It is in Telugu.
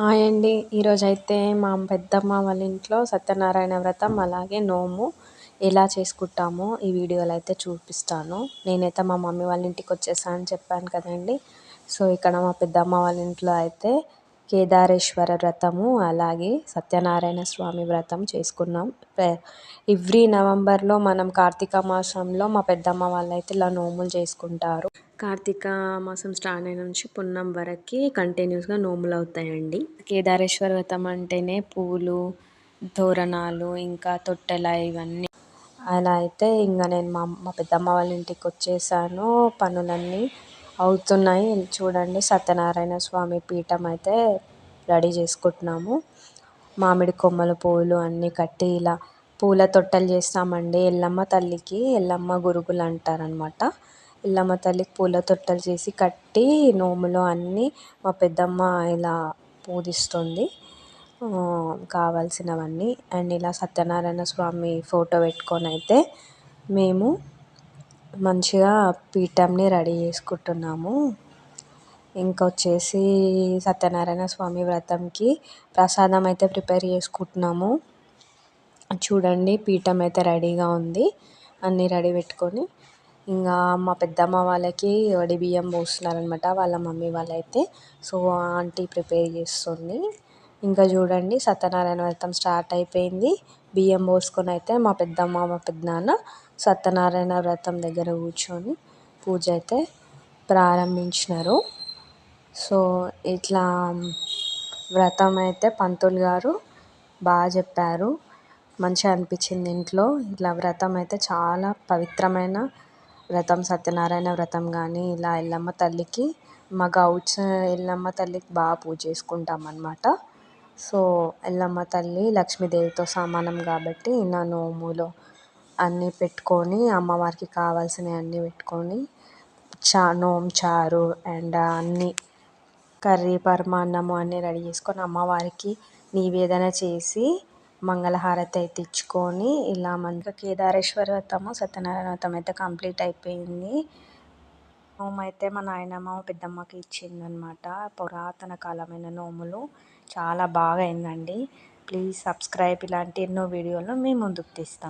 హాయ్ అండి. ఈరోజు అయితే మా పెద్దమ్మ వాళ్ళ ఇంట్లో సత్యనారాయణ వ్రతం అలాగే నోము ఎలా చేసుకుంటామో ఈ వీడియోలో అయితే చూపిస్తాను. నేనైతే మా మమ్మీ వాళ్ళ ఇంటికి వచ్చేసా అని చెప్పాను కదండి. సో ఇక్కడ మా పెద్దమ్మ వాళ్ళ ఇంట్లో అయితే కేదారేశ్వర వ్రతము అలాగే సత్యనారాయణ స్వామి వ్రతం చేసుకున్నాం. ఎవ్రీ నవంబర్లో మనం కార్తీక మాసంలో మా పెద్దమ్మ వాళ్ళు అయితే ఇలా నోములు చేసుకుంటారు. కార్తీక మాసం స్టార్ట్ అయిన నుంచి పున్నం వరకు కంటిన్యూస్గా నోములు అవుతాయండి. కేదారేశ్వర వ్రతం అంటేనే పూలు తోరణాలు ఇంకా తొట్టెల ఇవన్నీ. అలా అయితే ఇంకా నేను మా మా పెద్దమ్మ వాళ్ళ ఇంటికి వచ్చేసాను. పనులన్నీ అవుతున్నాయి. చూడండి సత్యనారాయణ స్వామి పీఠం అయితే రెడీ చేసుకుంటున్నాము. మామిడి కొమ్మల పూలు అన్నీ కట్టి ఇలా పూల తొట్టలు చేస్తామండి. ఎల్లమ్మ తల్లికి ఎల్లమ్మ గురుగులు అంటారనమాట ఎల్లమ్మ తల్లికి పూల తొట్టలు చేసి కట్టి నోములో అన్నీ మా పెద్దమ్మ ఇలా పూజిస్తుంది. కావాల్సినవన్నీ. అండ్ ఇలా సత్యనారాయణ స్వామి ఫోటో పెట్టుకొని అయితే మేము మంచిగా పీఠంని రెడీ చేసుకుంటున్నాము. ఇంకా వచ్చేసి సత్యనారాయణ స్వామి వ్రతంకి ప్రసాదం అయితే ప్రిపేర్ చేసుకుంటున్నాము. చూడండి పీఠం అయితే రెడీగా ఉంది. అన్నీ రెడీ పెట్టుకొని ఇంకా మా పెద్దమ్మ వాళ్ళకి వడి బియ్యం పోస్తున్నారు అనమాట వాళ్ళ మమ్మీ వాళ్ళైతే. సో ఆంటీ ప్రిపేర్ చేస్తుంది. ఇంకా చూడండి సత్యనారాయణ వ్రతం స్టార్ట్ అయిపోయింది. బియ్యం పోసుకొని అయితే మా పెద్దమ్మ మా పెద్దనాన్న సత్యనారాయణ వ్రతం దగ్గర కూర్చొని పూజ అయితే ప్రారంభించినారు. సో ఇట్లా వ్రతం అయితే పంతులు గారు బాగా చెప్పారు. మంచిగా అనిపించింది ఇంట్లో. ఇట్లా వ్రతం అయితే చాలా పవిత్రమైన వ్రతం. సత్యనారాయణ వ్రతం కానీ ఇలా ఎల్లమ్మ తల్లికి మా గౌడ్స్ ఎల్లమ్మ తల్లికి బాగా పూజ చేసుకుంటాం అనమాట సో ఎల్లమ్మ తల్లి లక్ష్మీదేవితో సమానం కాబట్టి నా నోములో అన్నీ పెట్టుకొని అమ్మవారికి కావాల్సినవి అన్నీ పెట్టుకొని చా నోము చారు అండ్ అన్నీ కర్రీ పరమాన్నము అన్నీ రెడీ చేసుకొని అమ్మవారికి నివేదన చేసి మంగళహారతి అయితే ఇచ్చుకొని ఇలా మంది కేదారేశ్వర వ్రతము సత్యనారాయణ వ్రతం అయితే కంప్లీట్ అయిపోయింది. నోము అయితే మా నాయనమ్మ పెద్దమ్మకి ఇచ్చిందనమాట పురాతన కాలమైన నోములు. చాలా బాగా అయిందండి. ప్లీజ్ సబ్స్క్రైబ్ ఇలాంటి ఎన్నో వీడియోలు మీ ముందుకు తీస్తాను